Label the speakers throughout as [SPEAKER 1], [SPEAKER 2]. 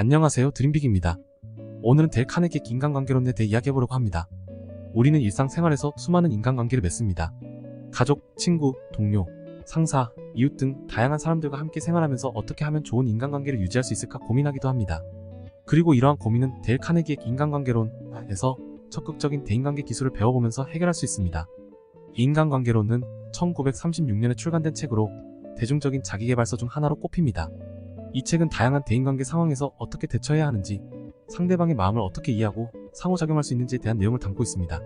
[SPEAKER 1] 안녕하세요 드림빅입니다. 오늘은 델 카네기의 인간관계론에 대해 이야기해보려고 합니다. 우리는 일상생활에서 수많은 인간관계를 맺습니다. 가족, 친구, 동료, 상사, 이웃 등 다양한 사람들과 함께 생활하면서 어떻게 하면 좋은 인간관계를 유지할 수 있을까 고민하기도 합니다. 그리고 이러한 고민은 델 카네기의 인간관계론에서 적극적인 대인관계 기술을 배워보면서 해결할 수 있습니다. 인간관계론은 1936년에 출간된 책으로 대중적인 자기계발서 중 하나로 꼽힙니다. 이 책은 다양한 대인관계 상황에서 어떻게 대처해야 하는지, 상대방의 마음을 어떻게 이해하고 상호작용할 수 있는지에 대한 내용을 담고 있습니다.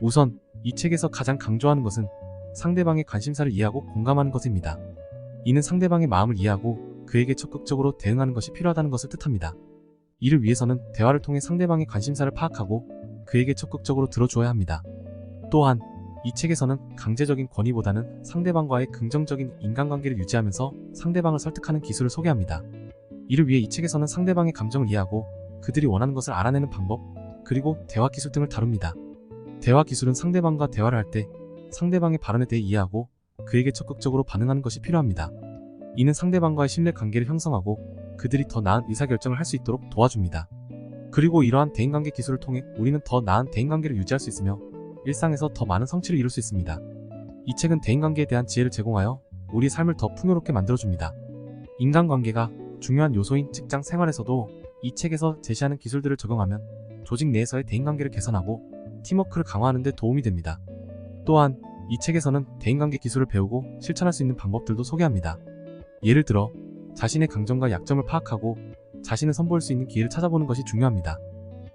[SPEAKER 1] 우선 이 책에서 가장 강조하는 것은 상대방의 관심사를 이해하고 공감하는 것입니다. 이는 상대방의 마음을 이해하고 그에게 적극적으로 대응하는 것이 필요하다는 것을 뜻합니다. 이를 위해서는 대화를 통해 상대방의 관심사를 파악하고 그에게 적극적으로 들어주어야 합니다. 또한 이 책에서는 강제적인 권위보다는 상대방과의 긍정적인 인간관계를 유지하면서 상대방을 설득하는 기술을 소개합니다. 이를 위해 이 책에서는 상대방의 감정을 이해하고 그들이 원하는 것을 알아내는 방법, 그리고 대화 기술 등을 다룹니다. 대화 기술은 상대방과 대화를 할 때 상대방의 발언에 대해 이해하고 그에게 적극적으로 반응하는 것이 필요합니다. 이는 상대방과의 신뢰 관계를 형성하고 그들이 더 나은 의사결정을 할 수 있도록 도와줍니다. 그리고 이러한 대인관계 기술을 통해 우리는 더 나은 대인관계를 유지할 수 있으며 일상에서 더 많은 성취를 이룰 수 있습니다. 이 책은 대인관계에 대한 지혜를 제공하여 우리 삶을 더 풍요롭게 만들어줍니다. 인간관계가 중요한 요소인 직장 생활에서도 이 책에서 제시하는 기술들을 적용하면 조직 내에서의 대인관계를 개선하고 팀워크를 강화하는 데 도움이 됩니다. 또한 이 책에서는 대인관계 기술을 배우고 실천할 수 있는 방법들도 소개합니다. 예를 들어 자신의 강점과 약점을 파악하고 자신을 선보일 수 있는 기회를 찾아보는 것이 중요합니다.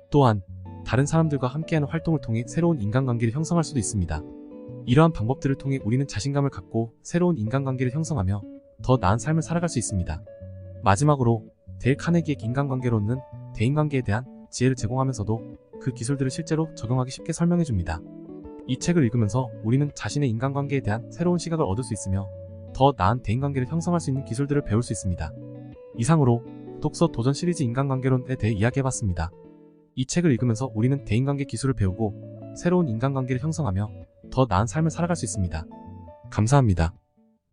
[SPEAKER 1] 또한 다른 사람들과 함께하는 활동을 통해 새로운 인간관계를 형성할 수도 있습니다. 이러한 방법들을 통해 우리는 자신감을 갖고 새로운 인간관계를 형성하며 더 나은 삶을 살아갈 수 있습니다. 마지막으로 델 카네기의 인간관계론은 대인관계에 대한 지혜를 제공하면서도 그 기술들을 실제로 적용하기 쉽게 설명해줍니다. 이 책을 읽으면서 우리는 자신의 인간관계에 대한 새로운 시각을 얻을 수 있으며 더 나은 대인관계를 형성할 수 있는 기술들을 배울 수 있습니다. 이상으로 독서 도전 시리즈 인간관계론에 대해 이야기해봤습니다. 이 책을 읽으면서 우리는 대인관계 기술을 배우고 새로운 인간관계를 형성하며 더 나은 삶을 살아갈 수 있습니다. 감사합니다.